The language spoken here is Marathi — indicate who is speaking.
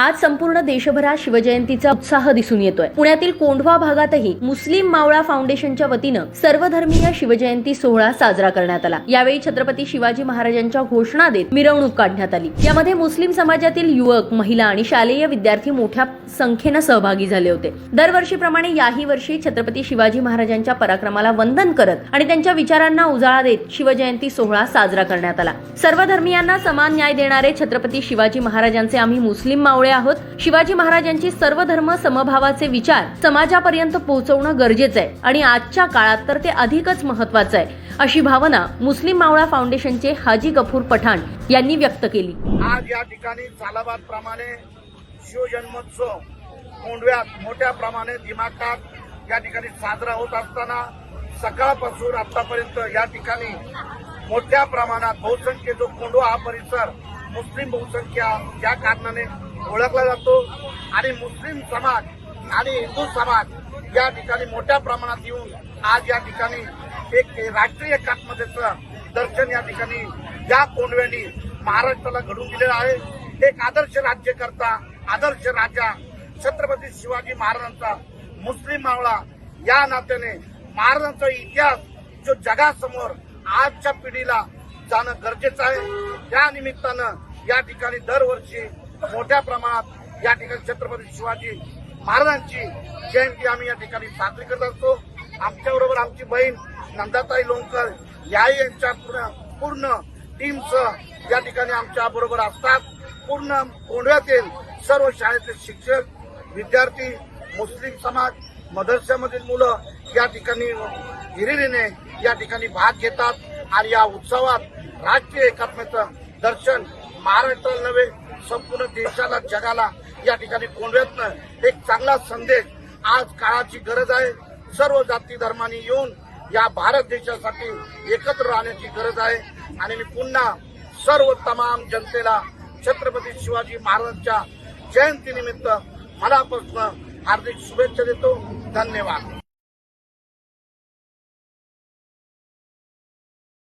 Speaker 1: आज संपूर्ण देशभरात शिवजयंतीचा उत्साह दिसून येतोय. पुण्यातील कोंढवा भागातही मुस्लिम मावळा फाउंडेशनच्या वतीनं सर्वधर्मीय शिवजयंती सोहळा साजरा करण्यात आला. यावेळी छत्रपती शिवाजी महाराजांच्या घोषणा देत मिरवणूक काढण्यात आली. यामध्ये मुस्लिम समाजातील युवक महिला आणि शालेय विद्यार्थी मोठ्या संख्येनं सहभागी झाले होते. दरवर्षीप्रमाणे याही वर्षी छत्रपती शिवाजी महाराजांच्या पराक्रमाला वंदन करत आणि त्यांच्या विचारांना उजाळा देत शिवजयंती सोहळा साजरा करण्यात आला. सर्व धर्मियांना समान न्याय देणारे छत्रपती शिवाजी महाराजांचे आम्ही मुस्लिम मावळे आहोत शिवाजी महाराजांची सर्व धर्म समभावाचे विचार समाजापर्यंत पोहोचवणं गरजेचं आहे आणि आजच्या काळात तर ते अधिकच महत्वाचं आहे अशी भावना मुस्लिम मावळा फाउंडेशनचे हाजी गफूर पठाण यांनी व्यक्त केली.
Speaker 2: आज या ठिकाणी झालाबाद प्रमाणे शिवजन्मोत्सव कोंडव्यात मोठ्या प्रमाणे दिमाखात या ठिकाणी साजरा होत असताना सकाळपासून आतापर्यंत या ठिकाणी मोठ्या प्रमाणात बहुसंख्य जो कोंडवा हा परिसर मुस्लिम बहुसंख्या या कारणाने ओळखला जातो. आणि मुस्लिम समाज आणि हिंदू समाज या ठिकाणी मोठ्या प्रमाणात येऊन आज या ठिकाणी एक राष्ट्रीय एकात्मतेचं दर्शन या ठिकाणी या कोंडव्यांनी महाराष्ट्राला घडून दिलेलं आहे. एक आदर्श राज्यकर्ता आदर्श राजा छत्रपती शिवाजी महाराजांचा मुस्लिम मावळा या नात्याने महाराजांचा इतिहास जो जगासमोर आजच्या पिढीला जाणं गरजेचं आहे. त्या निमित्तानं या ठिकाणी दरवर्षी मोठ्या प्रमाणात या ठिकाणी छत्रपती शिवाजी महाराजांची जयंती आम्ही या ठिकाणी साजरी करत असतो. आमच्याबरोबर आमची बहीण नंदाताई लोणकर याही यांच्या पूर्ण पूर्ण टीमसह या ठिकाणी आमच्या बरोबर असतात. पूर्ण कोंढव्यातील सर्व शाळेतील शिक्षक विद्यार्थी मुस्लिम समाज मदरशामधील मुलं या ठिकाणी हिरिरीने या ठिकाणी भाग घेतात आणि या उत्सवात राष्ट्रीय एकात्मतेचं दर्शन महाराष्ट्राला नव्हे संपूर्ण देशाला जगाला या ठिकाणी कोंडव्यातनं एक चांगला संदेश आज काळाची गरज आहे. सर्व जाती धर्मांनी येऊन या भारत देशासाठी एकत्र राहण्याची गरज आहे. आणि मी पुन्हा सर्व तमाम जनतेला छत्रपती शिवाजी महाराजांच्या जयंतीनिमित्त मनापासून हार्दिक शुभेच्छा देतो. धन्यवाद.